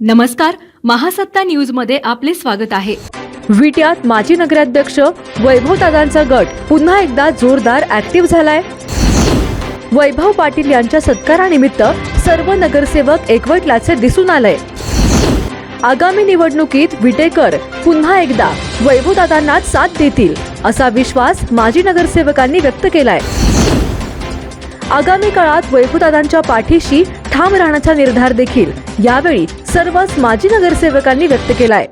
नमस्कार महासत्ता न्यूजमध्ये आपले स्वागत आहे. विट्यात माजी नगराध्यक्ष वैभव दादांचा गट पुन्हा एकदा जोरदार ऍक्टिव्ह झालाय. वैभव पाटील यांच्या सत्कारानिमित्त सर्व नगरसेवक एकवटल्याचे दिसून आलंय. आगामी निवडणुकीत विटेकर पुन्हा एकदा वैभवदादांनाच साथ देतील असा विश्वास माजी नगरसेवकांनी व्यक्त केलाय. आगामी काळात वैभवदादांच्या पाठीशी ठाम राहण्याचा निर्धार देखील यावेळी सर्वच माजी नगरसेवकांनी व्यक्त केलाय.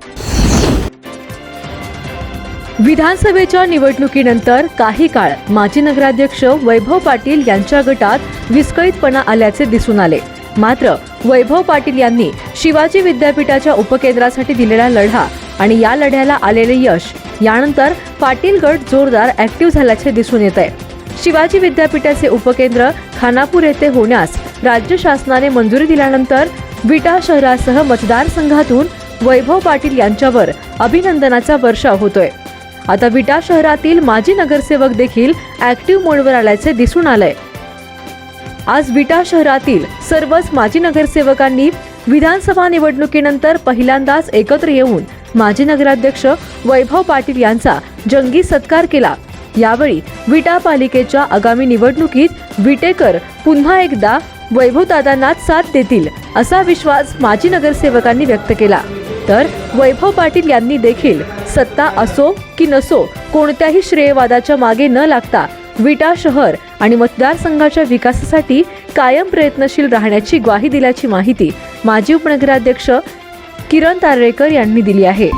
विधानसभेच्या निवडणुकीनंतर काही काळ माजी नगराध्यक्ष वैभव पाटील यांच्या गटात विस्कळीतपणा आल्याचे दिसून आले. मात्र वैभव पाटील यांनी शिवाजी विद्यापीठाच्या उपकेंद्रासाठी दिलेला लढा आणि या लढ्याला आलेले यश यानंतर पाटील गट जोरदार ऍक्टिव्ह झाल्याचे दिसून येत आहे शिवाजी विद्यापीठाचे उपकेंद्र खानापूर येथे होण्यास राज्य शासनाने मंजुरी दिल्यानंतर विटा शहरासह मतदारसंघातून वैभव पाटील यांच्यावर अभिनंदनाचा वर्षाव होतोय. आता विटा शहरातील माजी नगरसेवक देखील ऍक्टिव्ह मोडवर आल्याचे दिसून आलंय. आज विटा शहरातील सर्वच माजी नगरसेवकांनी विधानसभा निवडणुकीनंतर पहिल्यांदाच एकत्र येऊन माजी नगराध्यक्ष वैभव पाटील यांचा जंगी सत्कार केला. यावेळी विटा पालिकेच्या आगामी निवडणुकीत विटेकर पुन्हा एकदा वैभवदादांनाच साथ देतील असा विश्वास माजी नगरसेवकांनी व्यक्त केला. तर वैभव पाटील यांनी देखील सत्ता असो की नसो कोणत्याही श्रेयवादाच्या मागे न लागता विटा शहर आणि मतदारसंघाच्या विकासासाठी कायम प्रयत्नशील राहण्याची ग्वाही दिल्याची माहिती माजी उपनगराध्यक्ष किरण तारेकर यांनी दिली आहे.